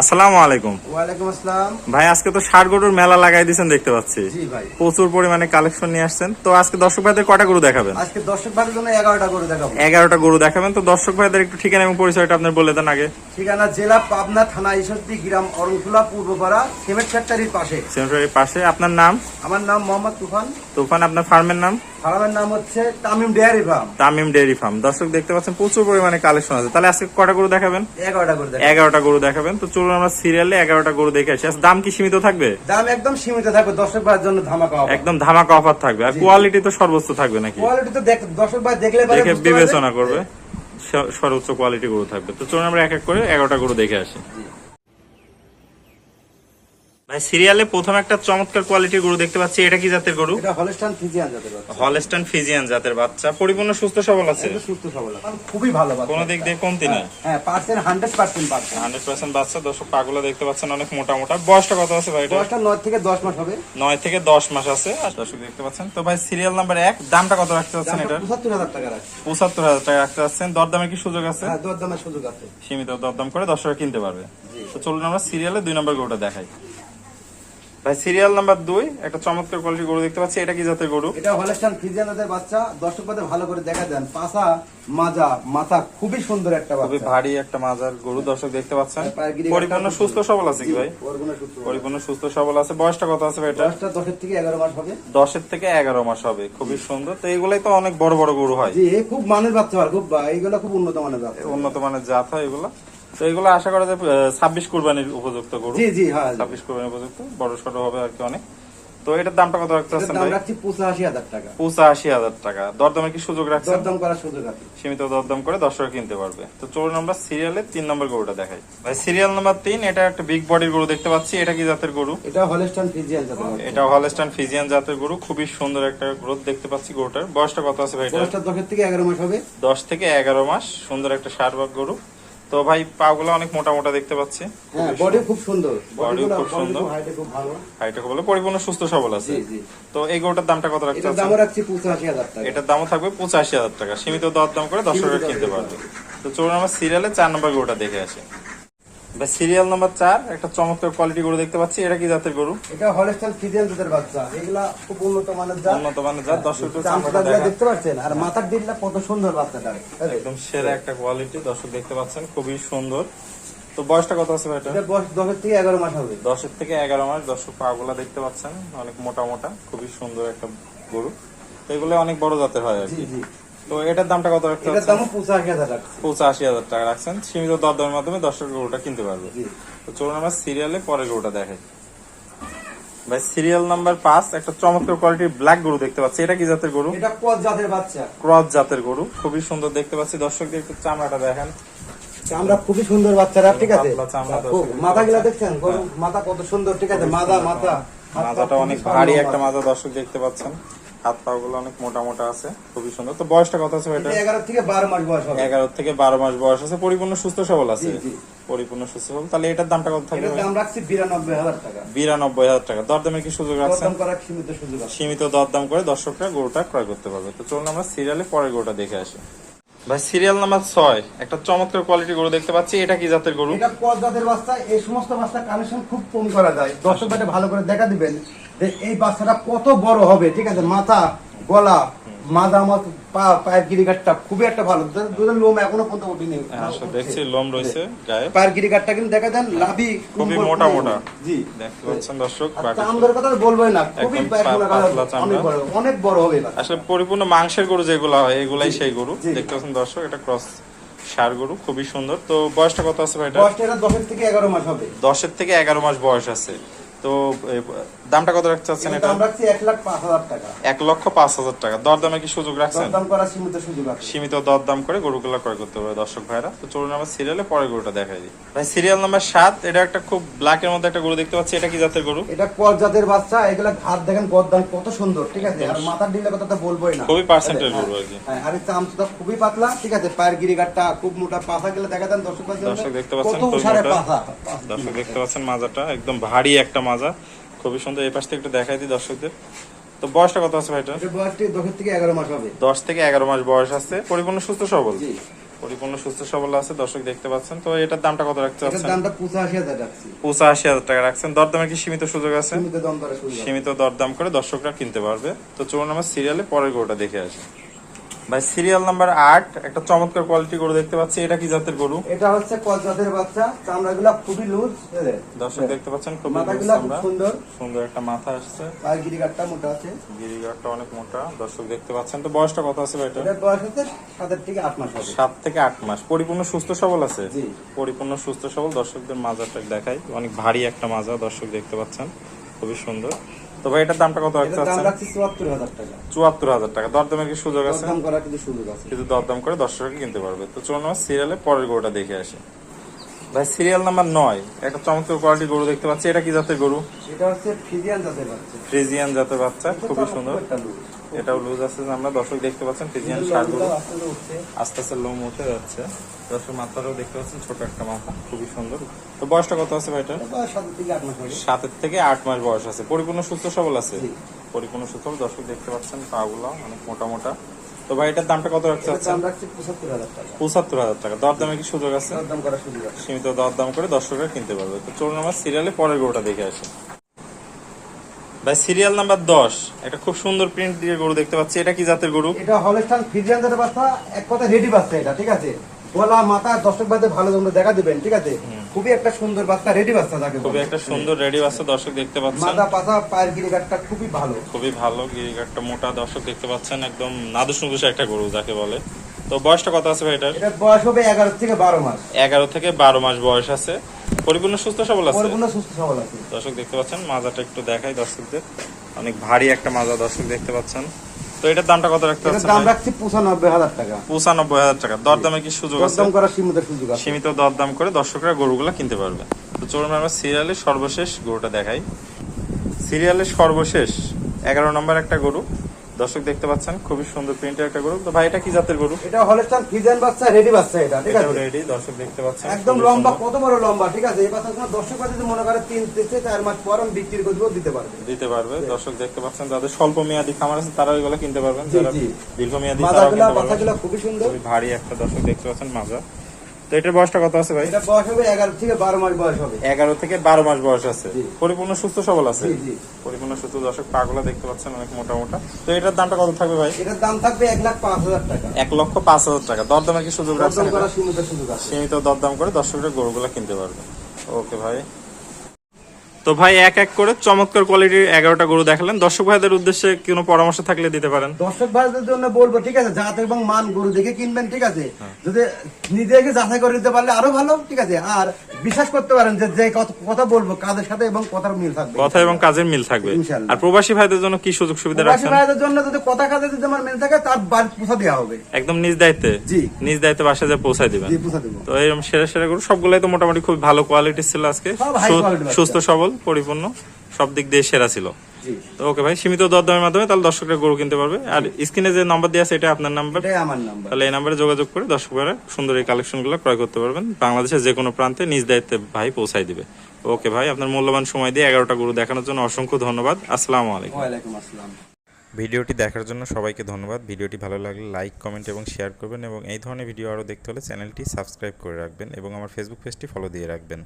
আসসালামু আলাইকুম। ওয়ালাইকুম আসসালাম। ভাই আজকে তো ষাট গরুর মেলা লাগাই দিয়েছেন দেখতে পাচ্ছি। জি ভাই। প্রচুর পরিমাণে কালেকশন নিয়ে আসছেন। তো আজকে দর্শক ভাইদের কটা গরু দেখাবেন? আজকে দর্শক ভাইয়ের জন্য এগারোটা করে দেখাবো। এগারোটা গরু দেখাবেন। তো দর্শক ভাইদের একটু ঠিকানা এবং পরিচয়টা আপনার বলে দেন আগে। ঠিকানা জেলা পাবনা থানা ঈশ্বরদী গ্রাম অরণখোলা পূর্বপাড়া সিমেন্ট ফ্যাক্টরির পাশে। পাশে। আপনার নাম? আমার নাম মোহাম্মদ তুফান। তুফান আপনার ফার্মের নাম? ফার্মের নাম হচ্ছে Tamim dairy farm. Tamim dairy farm. দর্শক দেখতে পাচ্ছেন প্রচুর পরিমাণে কালেকশন আছে। তাহলে আজকে কটা গরু দেখাবেন? এগারোটা দেখাবো। এগারোটা গরু দেখাবেন। তো চলুন আমরা সিরিয়ালে এগারোটা গরু দেখে আসি। আচ্ছা, দাম কি সীমিত থাকবে? দাম একদম সীমিত থাকবে দর্শক ভাইয়ের জন্য ধামাকা একদম ধামাকা অফার থাকবে। আর কোয়ালিটি তো সর্বোচ্চ থাকবে নাকি? কোয়ালিটি তো দর্শক ভাই দেখলে দেখে বিবেচনা করবে। সর্বোচ্চ কোয়ালিটি গরু থাকবে। তো চলুন আমরা এক এক করে এগারোটা গরু দেখে আসি। ভাই সিরিয়ালে প্রথম একটা চমৎকার কোয়ালিটির গরু দেখতে পাচ্ছি। এটা কি জাতের গরু? এটা ফিজিয়ান জাতের বাচ্চা। হলস্টান ফিজিয়ান জাতের বাচ্চা। পরিপূর্ণ সুস্থ সবল আছে? সুস্থ সবল আছে। খুবই ভালো বাচ্চা। কোনো দিক দিয়ে কমতি নাই? হ্যাঁ পার্সেন্ট বাচ্চা। বাচ্চা। দর্শক পাগুলো দেখতে পাচ্ছেন অনেক মোটা মোটা। বয়সটা কত আছে ভাই এটা থেকে দশ মাস হবে। নয় থেকে দশ মাস আছে। আর দর্শক দেখতে পাচ্ছেন তো ভাই সিরিয়াল নাম্বার এক। দামটা কত রাখতে হাজার টাকা রাখছে। টাকা রাখতে দরদামের কি সুযোগ আছে? হ্যাঁ সুযোগ আছে। সীমিত দরদাম করে দর্শকরা কিনতে পারবে। তো চলুন আমরা সিরিয়ালে দুই নম্বর গরুটা দেখাই। ভাই সিরিয়াল নাম্বার দুই একটা চমৎকার কোয়ালিটির গরু দেখতে পাচ্ছি এটা কি জাতের গরু? এটা হলস্টান ফিজিয়ানদের বাচ্চা দর্শক পাতে ভালো করে দেখা দেন। পাশা মাজা মাথা খুবই সুন্দর একটা খুবই ভারী একটা মাজার গরু দর্শক দেখতে পাচ্ছেন। পরিপূর্ণ সুস্থ সবল আছে কি ভাই। পরিপূর্ণ সুস্থ সবল। আছে। বয়সটা কত আছে ভাই এটা? দশটা দশের থেকে এগারো মাস হবে। দশের থেকে এগারো মাস হবে। খুবই সুন্দর। তো এগুলাই তো অনেক বড় বড় গরু হয়। জি খুব মানের বাচ্চা হয় খুব এইগুলো খুব উন্নত মানের বাচ্চা। উন্নত মানের জাত হয় এগুলো। তো এগুলো আশা করা যায় ছাব্বিশ কুরবানির উপযুক্ত গরু। জি জি হ্যাঁ। ছাব্বিশ কুরবানির উপযুক্ত বড় সড়ো হবে আর কি অনেক। তো এটার দামটা কত রাখতে চাচ্ছেন ভাই? রাখছি পঁচাশি হাজার টাকা। পঁচাশি হাজার টাকা। দরদামের কি সুযোগ রাখছেন? দরদাম করার সুযোগ আছে। সীমিত দরদাম করে দর্শক কিনতে পারবে। তো চলুন আমরা সিরিয়ালে তিন নম্বর গরুটা দেখাই। ভাই সিরিয়াল নাম্বার তিন এটা একটা বিগ বডির গরু দেখতে পাচ্ছি। এটা কি জাতের গরু? এটা হলস্টান ফিজিয়ান জাতের এটা জাতের গরু। খুবই সুন্দর একটা গ্রোথ দেখতে পাচ্ছি গরুটার। বয়সটা কত আছে ভাই এটা দশটা দশের থেকে এগারো মাস হবে। দশ থেকে এগারো মাস। সুন্দর একটা সারবাগ গরু। তো ভাই পা পাগুলো অনেক মোটা মোটা দেখতে পাচ্ছি। হ্যাঁ বডি খুব সুন্দর। খুব সুন্দর। হাইটে খুব ভালো। হাইটা বলে পরিপূর্ণ সুস্থ সবল আছে। জি তো এই গরুটার দামটা কত রাখতে এটার দাম রাখছি টাকা। এটার দামও থাকবে পঁচাশি হাজার টাকা। সীমিত দর দাম করে দশ টাকা কিনতে পারবে। তো চলুন আমার সিরিয়ালে চার নম্বর গরুটা দেখে আসি। ভাই সিরিয়াল নাম্বার চার একটা চমৎকার কোয়ালিটি গরু দেখতে পাচ্ছি। এটা কি জাতের গরু? এটা হলস্টান ফিজিয়ান জাতের বাচ্চা। এগুলা খুব উন্নত মানের জাত। উন্নত মানের জাত দর্শক দেখতে পাচ্ছেন? আর মাথার দিলটা কত সুন্দর বাচ্চাটা। একদম সেরা একটা কোয়ালিটি দর্শক দেখতে পাচ্ছেন খুবই সুন্দর। তো বয়সটা কত আছে ভাই এটা? বয়স দশের থেকে এগারো মাস হবে। দশের থেকে এগারো মাস দর্শক পাগুলা দেখতে পাচ্ছেন অনেক মোটা মোটা খুবই সুন্দর একটা গরু। তো এগুলো অনেক বড় জাতের হয় আর কি। তো এটার দামটা কত রাখতে এটার দামও পঁচাশি হাজার টাকা পঁচাশি হাজার টাকা রাখছেন। সীমিত দরদামের মাধ্যমে দর্শক গরুটা কিনতে পারবে। তো চলুন আমরা সিরিয়ালে পরের গরুটা দেখাই ভাই সিরিয়াল নাম্বার পাঁচ একটা চমৎকার কোয়ালিটির ব্ল্যাক গরু দেখতে পাচ্ছি। এটা কি জাতের গরু? এটা কত জাতের বাচ্চা। ক্রস জাতের গরু। খুবই সুন্দর দেখতে পাচ্ছি। দর্শকদের একটু চামড়াটা দেখেন। চামড়া খুবই সুন্দর বাচ্চারা ঠিক আছে? মাথা গুলা দেখছেন? মাথা কত সুন্দর ঠিক আছে? মাথা মাথা মাজাটা অনেক ভারী একটা মাজা দর্শক দেখতে পাচ্ছেন। হাত পা গুলো অনেক মোটা মোটা আছে খুবই সুন্দর। তো বয়সটা কত আছে এটা এগারো থেকে বারো মাস বয়স হবে। এগারো থেকে বারো মাস বয়স আছে পরিপূর্ণ সুস্থ সবল আছে। পরিপূর্ণ সুস্থ সবল। তাহলে এটার দামটা কত থাকবে দাম রাখছি বিরানব্বই হাজার টাকা। বিরানব্বই হাজার টাকা। দরদামের কি সুযোগ রাখছেন সীমিত সুযোগ আছে। সীমিত দরদাম করে দর্শকরা গরুটা ক্রয় করতে পারবে। তো চলুন আমরা সিরিয়ালে পরের গরুটা দেখে আসি। ভাই সিরিয়াল নাম্বার ছয়। একটা চমৎকার কোয়ালিটি গরু দেখতে পাচ্ছি। এটা কি জাতের গরু? এটা কত জাতের বাচ্চা। এই সমস্ত বাচ্চা কানেকশন খুব কম করা যায়। দর্শক ভালো করে দেখা দিবেন। যে এই বাচ্চাটা কত বড় হবে ঠিক আছে? মাথা গলা মত পা পায়ের গিরিঘাটটা খুবই একটা ভালো। দুধের লোম এখনও পর্যন্ত হ্যাঁ, দেখছি লোম রয়েছে গায়ে। পায়ের গিরিঘাটটা কিন্তু দেখা দেন লাভি খুবই মোটা মোটা। জি। দেখতে পাচ্ছেন দর্শক চামড়ার কথা বলবোই না খুবই। অনেক বড় অনেক বড় হবে আসলে পরিপূর্ণ মাংসের গরু যেগুলো হয় এগুলাই সেই গরু। দেখতে পাচ্ছেন দর্শক এটা ক্রস সার গরু খুবই সুন্দর। তো বয়সটা কত আছে ভাই এটা বয়সটা এটা দশের থেকে এগারো মাস হবে। দশের থেকে এগারো মাস বয়স আছে। তো দামটা কত রাখতে চাচ্ছেন এটা? দাম রাখছি এক লাখ পাঁচ হাজার টাকা। এক লক্ষ পাঁচ হাজার টাকা। দরদামে কি সুযোগ রাখছেন? দরদাম করার সীমিত সুযোগ আছে। সীমিত দরদাম করে গরুগুলো ক্রয় করতে পারবে দর্শক ভাইরা। তো চলুন আমরা সিরিয়ালে পরে গরুটা দেখাই দিই। ভাই সিরিয়াল নাম্বার সাত এটা একটা খুব ব্ল্যাকের মধ্যে একটা গরু দেখতে পাচ্ছি। এটা কি জাতের গরু? এটা কর জাতের বাচ্চা। এগুলা হাত দেখেন গদ্দান কত সুন্দর ঠিক আছে? আর মাথার ডিলের কথা তো বলবোই না। খুবই হ্যাঁ, গরু আর কি। হ্যাঁ, আর এই চামচটা খুবই পাতলা ঠিক আছে? পায়ের গিরিঘাটটা খুব মোটা পাশা গেলে দেখা দেন দর্শক ভাইদের দর্শক দেখতে পাচ্ছেন কত মোটা। পাশা দর্শক দেখতে পাচ্ছেন মাজাটা একদম ভারী একটা মাজা। খুবই সুন্দর এই পাশ থেকে একটু দেখাই দিই দর্শকদের। তো বয়সটা কত আছে ভাইটা? দশের থেকে এগারো মাস হবে। দশ থেকে এগারো মাস বয়স আছে। পরিপূর্ণ সুস্থ সবল? জি। পরিপূর্ণ সুস্থ সবল আছে দর্শক দেখতে পাচ্ছেন। তো এটার দামটা কত চাচ্ছেন? দামটা পঁচাশি হাজার রাখছি। পঁচাশি হাজার টাকা রাখছেন। দরদামে কি সীমিত সুযোগ আছে? সীমিত দরদাম করে দর্শকরা কিনতে পারবে। তো চলুন আমরা সিরিয়ালে পরের গোটা দেখে আসি। ভাই সিরিয়াল নাম্বার আট একটা চমৎকার কোয়ালিটি গরু দেখতে পাচ্ছি। এটা কি জাতের গরু? এটা হচ্ছে কলজাতের বাচ্চা। চামড়াগুলো খুবই লুজ দর্শক দেখতে পাচ্ছেন খুব সুন্দর। সুন্দর একটা মাথা আসছে। পায়ের গিরিগাটটা মোটা আছে। গিরিগারটা অনেক মোটা। দর্শক দেখতে পাচ্ছেন তো বয়সটা কত আছে ভাই এটা? বয়স হচ্ছে সাতের থেকে আট মাস হবে। সাত থেকে আট মাস। পরিপূর্ণ সুস্থ সবল আছে? জি। পরিপূর্ণ সুস্থ সবল। দর্শকদের মাজাটা দেখাই। অনেক ভারী একটা মাজা দর্শক দেখতে পাচ্ছেন। খুবই সুন্দর। তো ভাই এটার দামটা কত রাখতে দাম রাখছি চুয়াত্তর হাজার টাকা। চুয়াত্তর হাজার টাকা। দরদামের কি সুযোগ আছে? দাম করার কিছু সুযোগ আছে। কিন্তু দরদাম করে দর্শকরা কিনতে পারবে? তো চলুন আমার সিরিয়ালে পরের গরুটা দেখে আসি। ভাই সিরিয়াল নাম্বার নয়। একটা চমৎকার কোয়ালিটি গরু দেখতে পাচ্ছি। এটা কি জাতের গরু? এটা হচ্ছে ফিজিয়ান জাতের বাচ্চা। ফ্রিজিয়ান জাতের বাচ্চা। খুবই সুন্দর। খুব লুজ। এটাও লুজ আছে। যে আমরা দর্শক দেখতে পাচ্ছেন ফ্রিজিয়ান কিন্তু ষাট গরু। আস্তে আস্তে উঠছে। আস্তে আস্তে লোম উঠে যাচ্ছে। দর্শক দেখতে পাচ্ছেন ছোট একটা মাথা খুবই সুন্দর। তো বয়সটা কত আছে সাতের থেকে আট মাস বয়স। আছে। পরিপূর্ণ সুস্থ সবল আছে? পরিপূর্ণ সুস্থ সবল দর্শক দেখতে পাচ্ছেন পাগুলো অনেক মোটা মোটা। তো ভাই এটার দামটা কত রাখতে চাচ্ছেন? পঁচাত্তর হাজার টাকা। দরদামে কি সুযোগ আছে? সুযোগ সীমিত দরদাম করে দর্শকরা কিনতে পারবে। তো চলুন আমার সিরিয়ালে পরের গরুটা দেখে আসি। ভাই সিরিয়াল নাম্বার দশ। একটা খুব সুন্দর প্রিন্ট দিয়ে গরু দেখতে পাচ্ছি। এটা কি জাতের গরু? এটা হলস্টান ফিজিয়ান জাতের বাচ্চা এক কথা রেডি বাচ্চা এটা ঠিক আছে? গলা মাথা দর্শক বাদে ভালো জন্য দেখা দিবেন ঠিক আছে? খুবই একটা সুন্দর বাচ্চা রেডি বাচ্চা থাকে খুবই একটা সুন্দর রেডি বাচ্চা দর্শক দেখতে পাচ্ছেন। মাথা পাতা পায়ের গিরিগাটটা খুবই ভালো। খুবই ভালো গিরিঘাটটা মোটা দর্শক দেখতে পাচ্ছেন একদম নাদুস নুদুস একটা গরু যাকে বলে। তো বয়সটা কত আছে ভাই এটার? এটার বয়স হবে এগারো থেকে বারো মাস। এগারো থেকে বারো মাস বয়স আছে। পরিপূর্ণ সুস্থ সবল আছে? পরিপূর্ণ সুস্থ সবল আছে। দর্শক দেখতে পাচ্ছেন মাজাটা একটু দেখাই দর্শকদের। অনেক ভারী একটা মাজা দর্শক দেখতে পাচ্ছেন। তো এটার দামটা কত রাখতে হচ্ছে দাম রাখছি পঁচানব্বই হাজার টাকা। পঁচানব্বই হাজার টাকা। দরদামে কি সুযোগ আছে? দরদাম করার সীমিত সুযোগ আছে। সীমিত দরদাম করে দর্শকরা গরুগুলা কিনতে পারবে। তো চলুন আমরা সিরিয়ালে সর্বশেষ গরুটা দেখাই। সিরিয়ালের সর্বশেষ এগারো নম্বর একটা গরু। দর্শক দেখতে পাচ্ছেন খুবই সুন্দর প্রিন্টের একটা গরু। তো ভাই এটা কি জাতের গরু? এটা হলস্টান ফিজিয়ান বাচ্চা রেডি বাচ্চা এটা ঠিক আছে? রেডি দর্শক দেখতে পাচ্ছেন একদম লম্বা কত বড় লম্বা ঠিক আছে? এই বাচ্চা কোনো দর্শক যদি মনে করে তিন থেকে চার মাস পর আমি বিক্রি করব দিতে পারবে। দিতে পারবে দর্শক দেখতে পাচ্ছেন যাদের স্বল্প মেয়াদি খামার আছে তারা এগুলো কিনতে পারবেন। যারা জি। দীর্ঘমেয়াদী তারাও মাথাগুলা কিনতে পারবেন। খুবই সুন্দর। খুবই ভারী একটা দর্শক দেখতে পাচ্ছেন মাজা। তো এটার বয়সটা কত আছে ভাই? এটা বয়স হবে এগারো থেকে বারো মাস বয়স হবে। এগারো থেকে বারো মাস বয়স আছে। পরিপূর্ণ সুস্থ সবল আছে? জি পরিপূর্ণ সুস্থ দর্শক পাগুলা দেখতে পাচ্ছেন অনেক মোটা মোটা। তো এটার দামটা কত থাকবে ভাই? এটার দাম থাকবে এক লাখ পাঁচ হাজার টাকা। এক লক্ষ পাঁচ হাজার টাকা। দরদামের কি সুযোগ রাখছেন সীমিত দরদাম করে দর্শকরা গরুগুলা কিনতে পারবে। ওকে ভাই। তো ভাই এক এক করে চমৎকার কোয়ালিটির এগারোটা গরু দেখালেন। দর্শক ভাইদের উদ্দেশ্যে কোনো পরামর্শ থাকলে দিতে পারেন। দর্শক ভাইদের জন্য বলব ঠিক আছে জাত এবং মান গরু দেখে কিনবেন ঠিক আছে? হ্যাঁ। যদি নিজেকে যাচাই করে দিতে পারলে আরও ভালো ঠিক আছে? আর বিশ্বাস করতে পারেন যে যে কথা বলব কাজের সাথে এবং কথার মিল থাকবে। কথা এবং কাজের মিল থাকবে। আর প্রবাসী ভাইদের জন্য কি সুযোগ সুবিধা প্রবাসী রাখছেন? ভাইদের জন্য যদি কথা কাজে যদি আমার মিল থাকে তার বাড়ি পৌঁছা দেওয়া হবে। একদম নিজ দায়িত্বে? জি। নিজ দায়িত্বে বাসায় যা পৌঁছায় দিবেন? জি পৌঁছা দেবো। তো এরকম সেরা সেরা গরু সবগুলাই তো মোটামুটি খুব ভালো কোয়ালিটির ছিল আজকে। সুস্থ সবল। পরিপূর্ণ সব দিক দিয়ে সেরা ছিল। তো ওকে ভাই সীমিত দরদামের মাধ্যমে তাহলে দর্শকরা গরু কিনতে পারবে। আর স্ক্রিনে যে নাম্বার দেওয়া আছে এটা আপনার নাম্বার এটাই আমার নাম্বার তাহলে এই নাম্বারে যোগাযোগ করে দর্শকরা সুন্দর এই কালেকশনগুলো ক্রয় করতে পারবেন। বাংলাদেশের যে কোনো প্রান্তে নিজ দায়িত্বে ভাই পৌঁছাই দিবে। ওকে ভাই আপনার মূল্যবান সময় দিয়ে এগারোটা গরু দেখানোর জন্য অসংখ্য ধন্যবাদ। আসসালামু আলাইকুম। ওয়ালাইকুম আসসালাম। ভিডিওটি দেখার জন্য সবাইকে ধন্যবাদ। ভিডিওটি ভালো লাগলে লাইক কমেন্ট এবং শেয়ার করবেন এবং এই ধরনের ভিডিও আরও দেখতে হলে চ্যানেলটি সাবস্ক্রাইব করে রাখবেন এবং আমার ফেসবুক পেজটি ফলো দিয়ে রাখবেন।